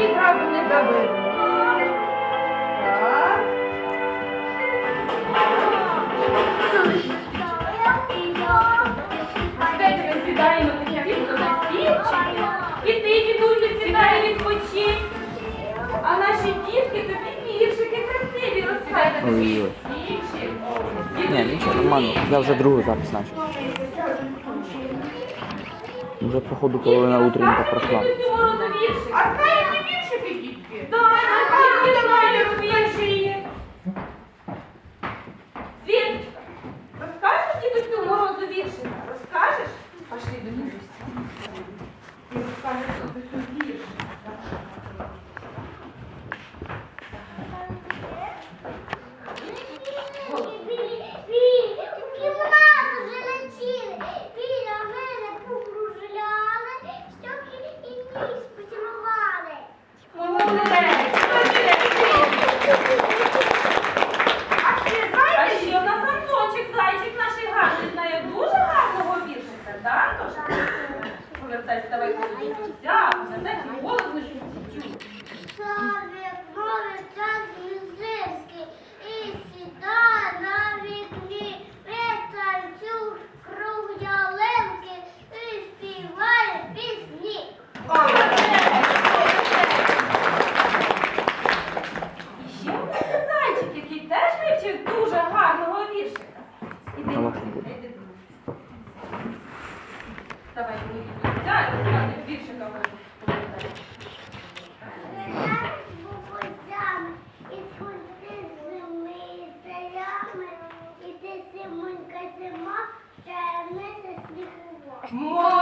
Всіх разом не заберу. Так. Дайте ми сідаємо тихенько на стільчик. І ти, дідусь, сідай відпочинь. А наші дітки тобі віршики красиві на свій Ой-ой. Ні, нічого, нормально. Я вже другу запис почав. Вже походу половина утренника пройшла. Дідусю. А знаєте віршики, дітки? Давай, дітки, давай, вірші. Світочка, розкажеш дідусю морозу віршика? Розкажеш? Пошли до дідуся. Ти розкажеш дідусю віршик. Кімнату залетіли, біля мене покружляли, щоки і ніс поцілували. Молодець, А ще А знаєте, ще в нас Антончик, зайчик наш гарний, знає дуже гарного віршика, так? Тож, повертайся, давай коли дідуся, повертайся, голосно, щоб всі чули. Сові more.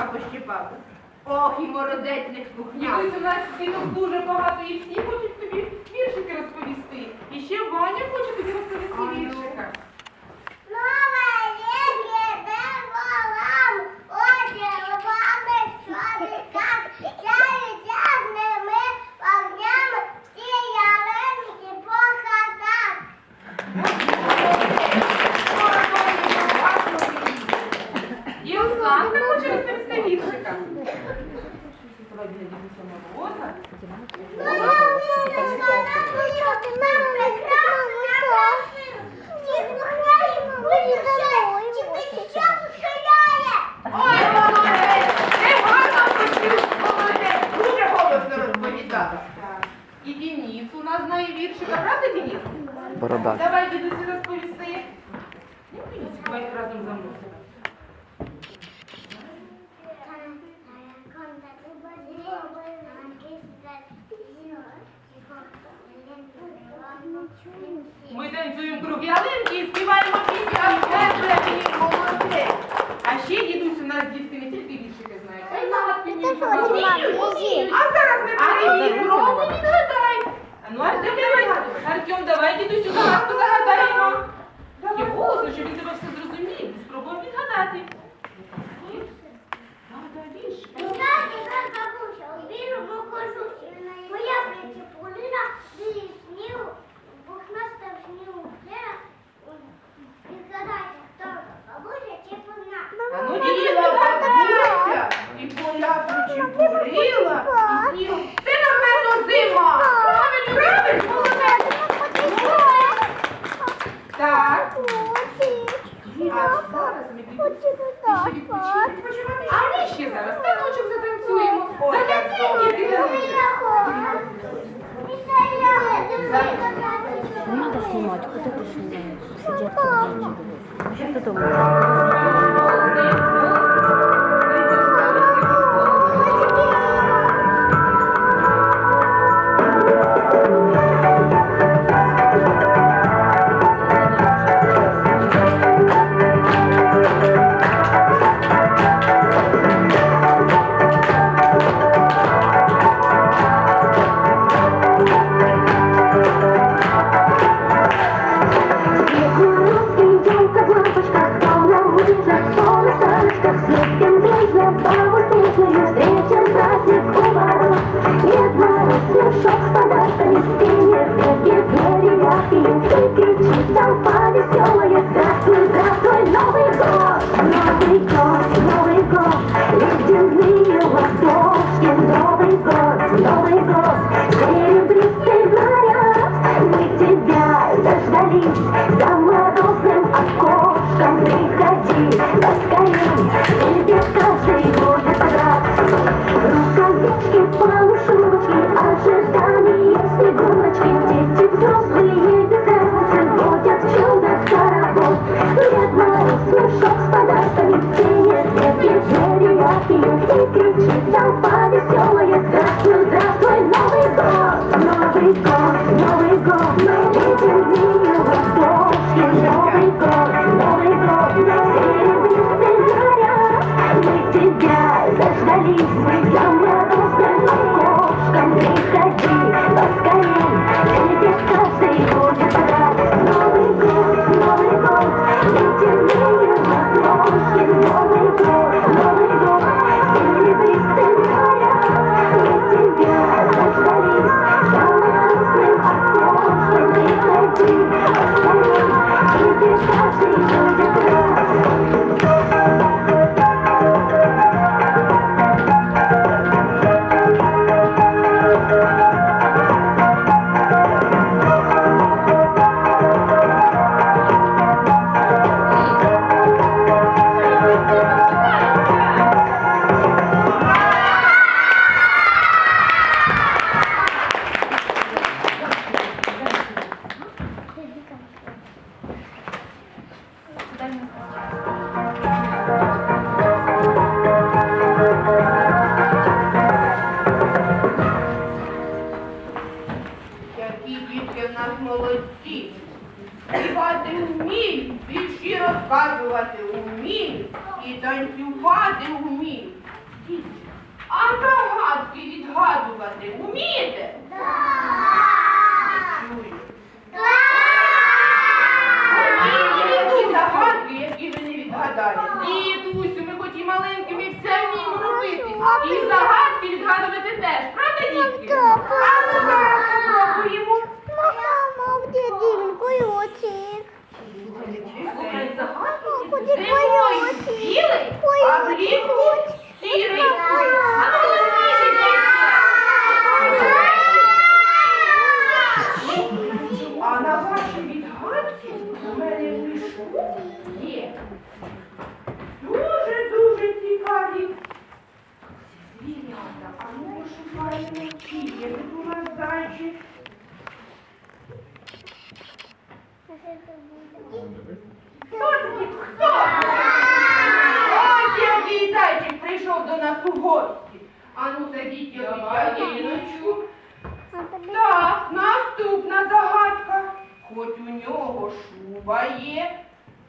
За пощипати. Ох, і морозець не. Дідусь, у нас діток дуже багато і всі хочуть тобі віршики розповісти. І ще Ваня хоче тобі розповісти ну. віршика. Розповісти віршика. Мама, мама, мама, мама, Ой, молодець! Ти гарно почув, молодець! Дуже голосно розповідала. І Денис у нас знає віршика, правда, Денис? Борода. Давай дідусі розповісти. Давай разом за мною. Ми танцюємо круг ялинки і співаємо пісню. Я тебе мені молодець! А ще дідусь у нас дітки не тільки віршики знають, а й що, А зараз ми перевіримо. Пробуй відгадай. Ну, Артем, давай. Артем, давай дідусю загадку загадаємо. Є голосно, щоб він тебе все зрозумів. Спробуй відгадати. Причепурила, і сніг. Це, напевно, зима. Правильно, правильно, молодець. Так. А зараз ми ще відпочинемо. А ми ще зараз таночок затанцюємо. Затанцюємо, діти. Не надо снимать, кто ты пришел? Сидят тут. Что ты думаешь? Charlie. ваші відгадки у мене в мішку є дуже-дуже цікаві звірята. А ну пошукаємо які є тут у нас зайчик. Хто це? Хто? Ось який зайчик прийшов до нас у гості. А ну садіть, я Ліночку. Так, наступна загадка хоч у нього шуба є,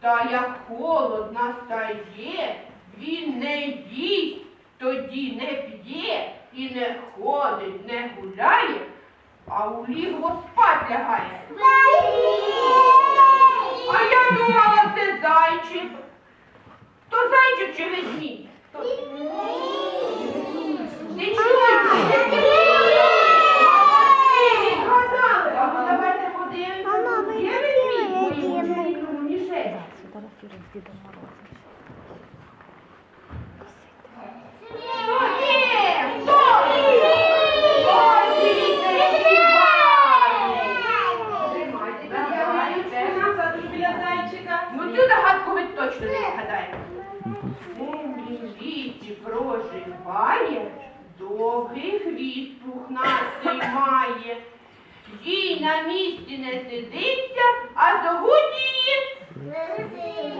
та як холодно стає, він не їсть, тоді не п'є і не ходить, не гуляє, а у лігво спать лягає. А я думала, це зайчик. То зайчик чи ведмідь? Ти чуєш? купюрів з Дідом Морозом. Ну, цю загадку ви точно не згадаєте. У лісі проживає, добрий хвіст пухнастий має. Їй на місці не сидиться, а зовуть її Let's see.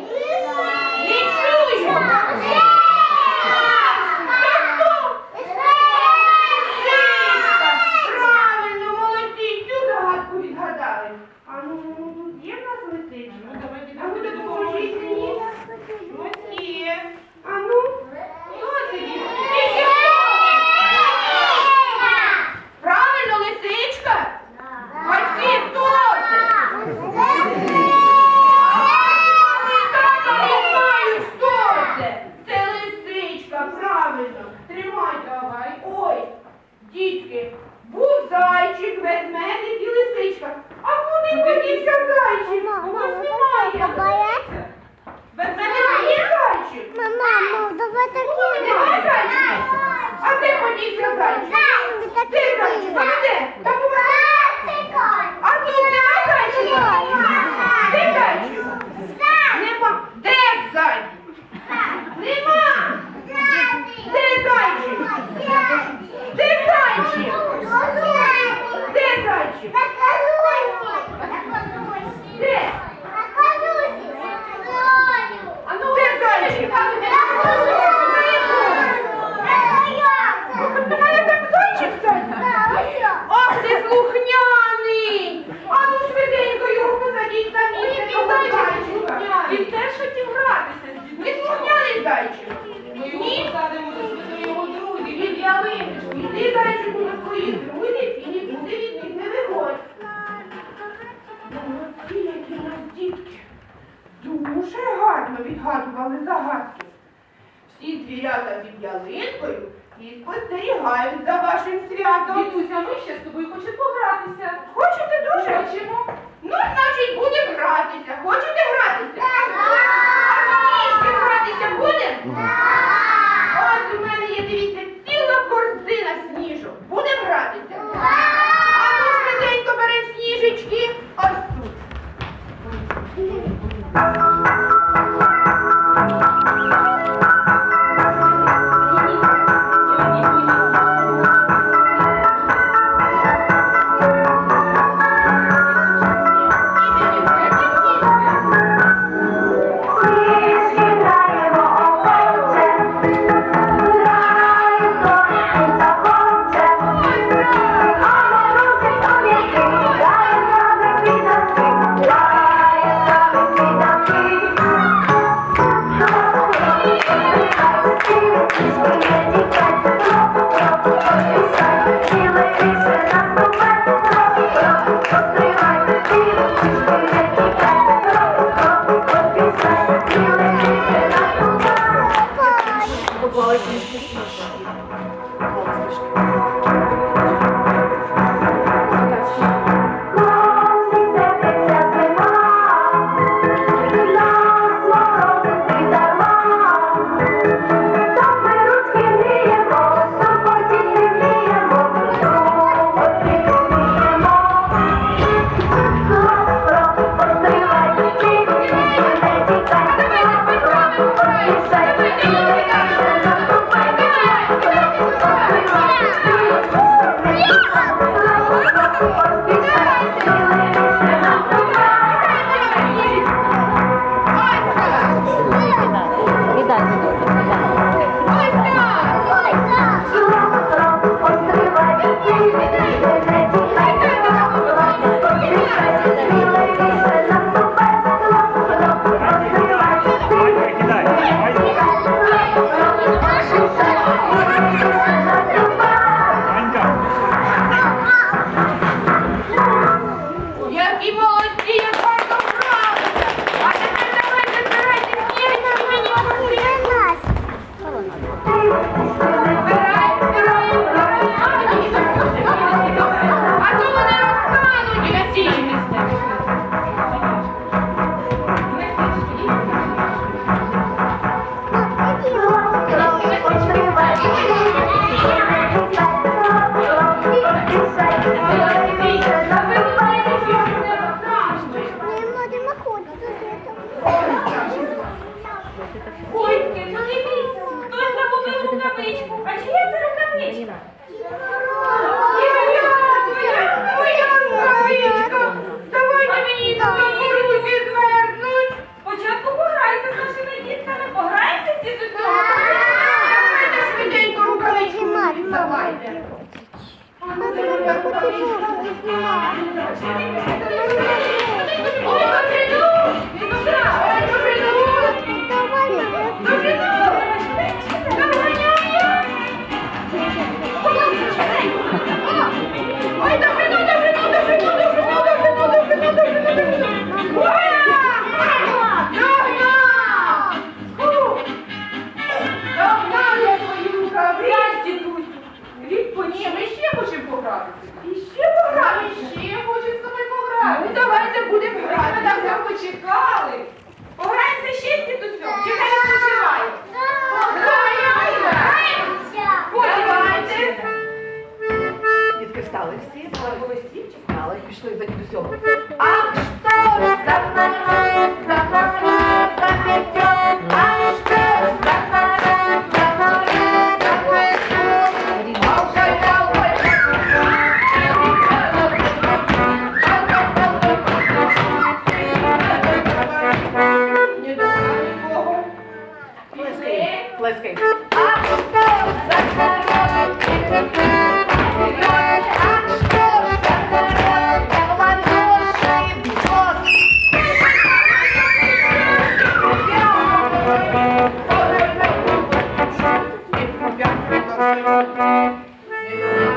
Ти, зайчику, на своїх друзі і нікуди від них не виходь. Молодці, які нас дітки. Дуже гарно відгадували загадки. Всі звірята під ялинкою і спостерігають за вашим святом. Дідуся, ми ще з тобою хочемо погратися. Хочете дуже? Хочемо. Ну, значить, будемо гратися. Хочете гратися? Ага. А гратися будемо? Так.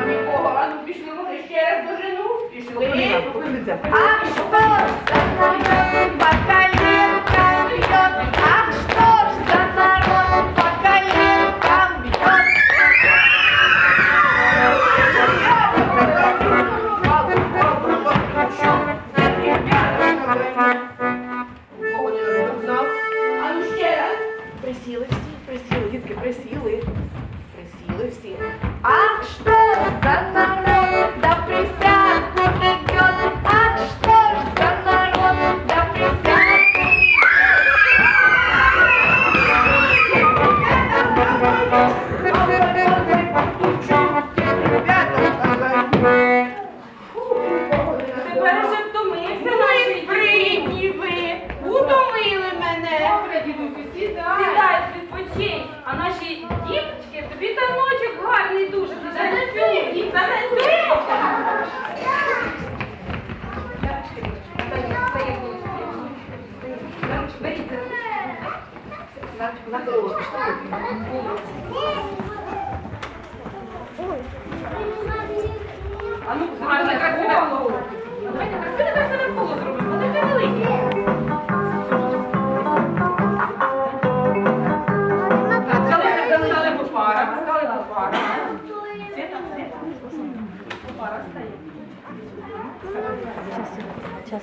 Нікого, а ну пішли вони ще раз до жену. Пішли. А, пішли. А ну, давайте красиве коло. Давайте красиве, красиве коло зробимо. Велике, велике. Залили, залили по парах, залили там, це